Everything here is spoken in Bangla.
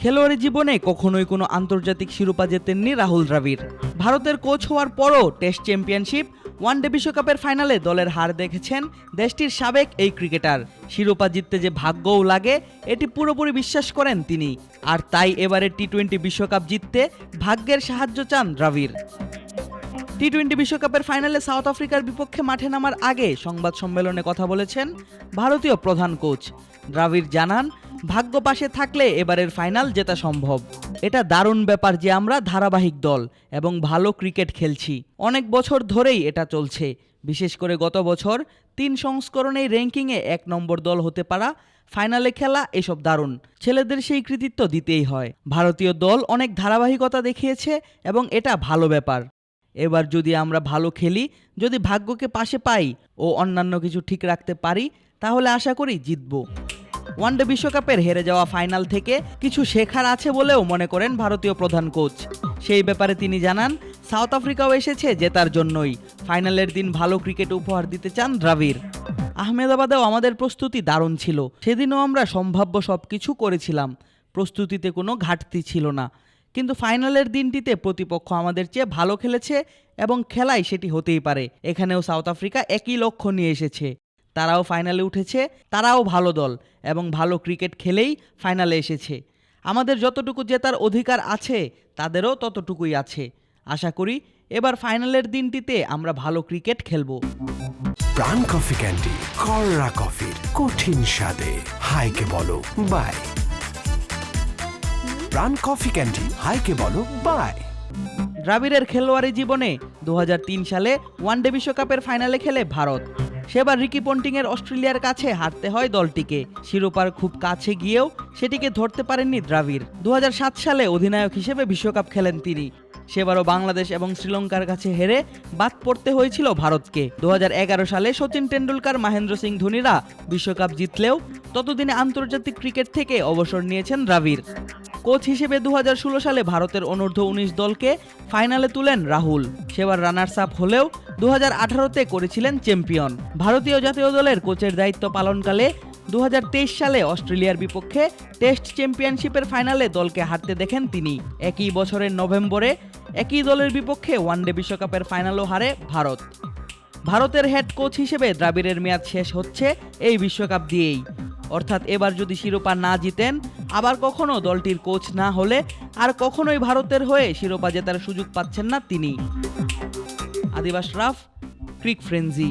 খেলোয়াড়ি জীবনে কখনোই কোনো আন্তর্জাতিক শিরোপা জেতেননি রাহুল দ্রাবিড়। ভারতের কোচ হওয়ার পরও টেস্ট চ্যাম্পিয়নশিপ, ওয়ানডে বিশ্বকাপের ফাইনালে দলের হার দেখেছেন দেশটির সাবেক এই ক্রিকেটার। শিরোপা জিততে যে ভাগ্যও লাগে, এটি পুরোপুরি বিশ্বাস করেন তিনি। আর তাই এবারে টি টোয়েন্টি বিশ্বকাপ জিততে ভাগ্যের সাহায্য চান দ্রাবিড়। টি টোয়েন্টি বিশ্বকাপের ফাইনালে সাউথ আফ্রিকার বিপক্ষে মাঠে নামার আগে সংবাদ সম্মেলনে কথা বলেছেন ভারতীয় প্রধান কোচ। দ্রাবিড় জানান ভাগ্য পাশে থাকলে এবারের ফাইনাল জেতা সম্ভব। এটা দারুণ ব্যাপার যে আমরা ধারাবাহিক দল এবং ভালো ক্রিকেট খেলছি। অনেক বছর ধরেই এটা চলছে। বিশেষ করে গত বছর তিন সংস্করণেই র্যাঙ্কিংয়ে এক নম্বর দল হতে পারা, ফাইনালে খেলা এসব দারুণ। ছেলেদের সেই কৃতিত্ব দিতেই হয়। ভারতীয় দল অনেক ধারাবাহিকতা দেখিয়েছে এবং এটা ভালো ব্যাপার। এবার যদি আমরা ভালো খেলি, যদি ভাগ্যকে পাশে পাই ও অন্যান্য কিছু ঠিক রাখতে পারি, তাহলে আশা করি জিতব। ওয়ানডে বিশ্বকাপের হেরে যাওয়া ফাইনাল থেকে কিছু শেখার আছে বলেও মনে করেন ভারতীয় প্রধান কোচ। সেই ব্যাপারে তিনি জানান, সাউথ আফ্রিকাও এসেছে জেতার জন্যই। ফাইনালের দিন ভালো ক্রিকেট উপহার দিতে চান দ্রাবিড়। আহমেদাবাদেও আমাদের প্রস্তুতি দারুণ ছিল। সেদিনও আমরা সম্ভাব্য সব কিছু করেছিলাম। প্রস্তুতিতে কোনো ঘাটতি ছিল না। কিন্তু ফাইনালের দিনটিতে প্রতিপক্ষ আমাদের চেয়ে ভালো খেলেছে এবং খেলায় সেটি হতেই পারে। এখানেও সাউথ আফ্রিকা একই লক্ষ্য নিয়ে এসেছে। তারাও ফাইনালে উঠেছে তারাও ভালো দল এবং ভালো ক্রিকেট খেলেই ফাইনালে এসেছে। আমাদের যতটুকু জেতার অধিকার আছে তাদেরও ততটুকুই আছে। আশা করি এবার ফাইনালের দিনটিতে আমরা ভালো ক্রিকেট খেলব। প্রাণ কফি ক্যান্ডি কররা কফির কঠিন স্বাদে। হাইকে বলো বাই। প্রাণ কফি ক্যান্ডি হাইকে বলো বাই। দ্রাবিড়ের খেলোয়াড়ি জীবনে দু হাজার তিন সালে ওয়ানডে বিশ্বকাপের ফাইনালে খেলে ভারত। সেবার রিকি পন্টিংয়ের অস্ট্রেলিয়ার কাছে হারতে হয় দলটিকে। শিরোপার খুব কাছে গিয়েও সেটিকে ধরতে পারেননি দ্রাবিড়। দু হাজার সাত সালে অধিনায়ক হিসেবে বিশ্বকাপ খেলেন তিনি। সেবারও বাংলাদেশ এবং শ্রীলঙ্কার কাছে হেরে বাদ পড়তে হয়েছিল ভারতকে। দু হাজার এগারো সালে সচিন টেন্ডুলকার মহেন্দ্র সিং ধোনিরা বিশ্বকাপ জিতলেও ততদিনে আন্তর্জাতিক ক্রিকেট থেকে অবসর নিয়েছেন দ্রাবিড়। কোচ হিসেবে দু হাজার ষোলো সালে ভারতের অনূর্ধ্ব উনিশ দলকে ফাইনালে তুলেন রাহুল। সেবার রানার্স আপ হলেও দু তে করেছিলেন চ্যাম্পিয়ন। ভারতীয় জাতীয় দলের কোচের দায়িত্ব পালনকালে দুহাজার তেইশ সালে অস্ট্রেলিয়ার বিপক্ষে টেস্ট চ্যাম্পিয়নশিপের ফাইনালে দলকে হারতে দেখেন তিনি। একই বছরের নভেম্বরে একই দলের বিপক্ষে ওয়ানডে বিশ্বকাপের ফাইনালও হারে ভারত। ভারতের হেড কোচ হিসেবে দ্রাবিড়ের মেয়াদ শেষ হচ্ছে এই বিশ্বকাপ দিয়েই। অর্থাৎ এবার যদি শিরোপা না জিতেন আবার কখনো দলটির কোচ না হলে আর কখনোই ভারতের হয়ে শিরোপা জেতার সুযোগ পাচ্ছেন না তিনি। আদিবাস রাফ, ক্রিক ফ্রেঞ্জি